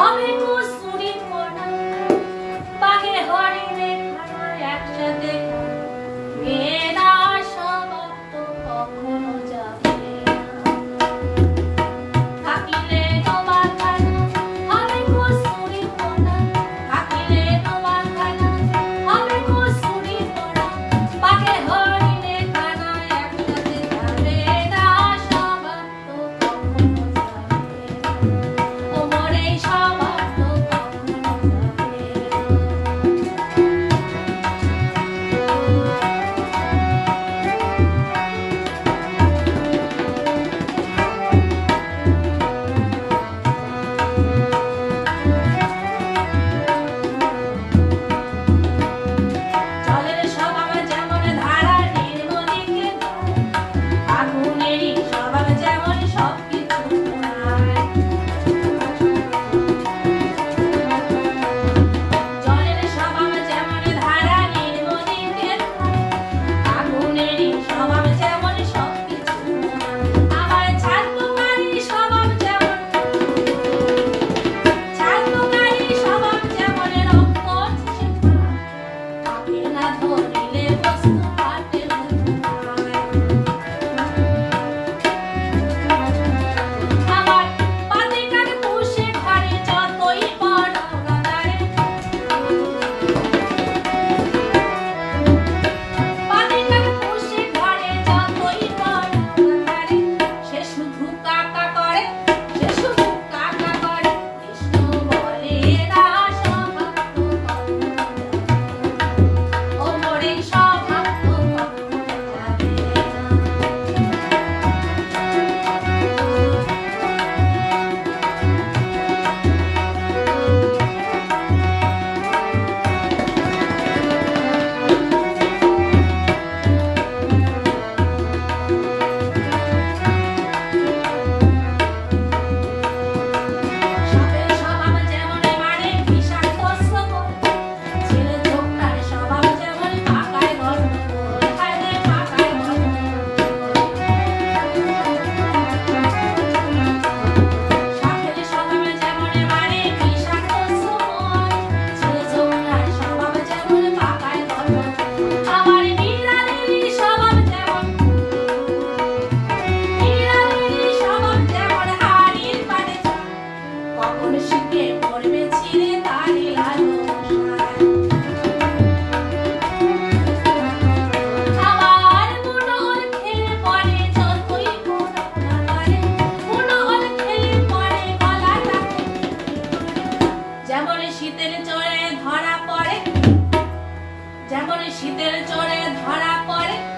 হবে কুসুরি কণা বাঘে হরিণে খানা একসাথে শীতের জোরে ধরা পড়ে।